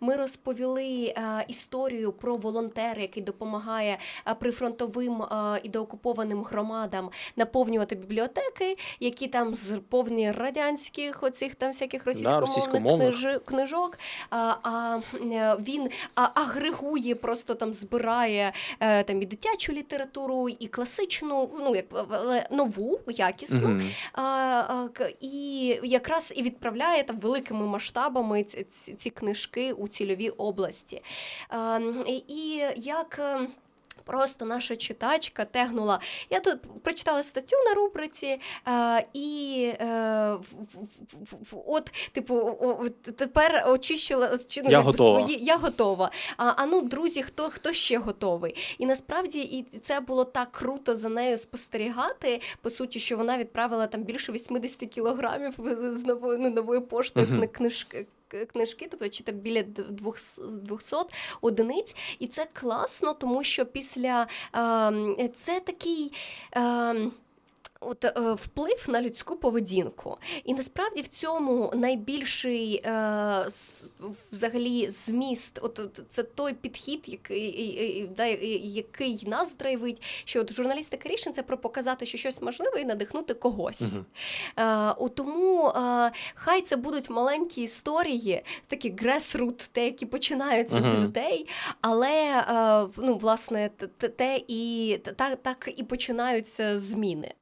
Ми розповіли е, історію про волонтера, який допомагає е, прифронтовим е, і деокупованим громадам наповнювати бібліотеки, які там з повні радянських оцих там всяких російськомовних російськомовних. книжок. А, а він агрегує, просто там збирає там і дитячу літературу, і класичну, ну як нову, якісну. Мгм. А, а, і якраз і відправляє там великими масштабами ці, ці книжки у цільові області. І, і як. Просто наша читачка тегнула. Я тут прочитала статтю на рубриці, е, і е, от, типу, от тепер очищила очи- ну, Я готова. свої. Я готова. А, а ну, друзі, хто, хто ще готовий? І насправді і це було так круто за нею спостерігати. По суті, що вона відправила там більше 80 кілограмів з новою ну, новою поштою Мгм. кни- книжки. Книжки, тобто чи там біля д- 200 одиниць, і це класно, тому що після ем, це такий. От е, вплив на людську поведінку, і насправді в цьому найбільший е, с- взагалі зміст, от, от це той підхід, який, да, який нас драйвить, що от журналістика рішень це про показати, що щось можливе і надихнути когось. Мгм. Е, тому е, хай це будуть маленькі історії, такі grassroot, те, які починаються з людей, але е, ну, власне, те- те, те і та- так і починаються зміни.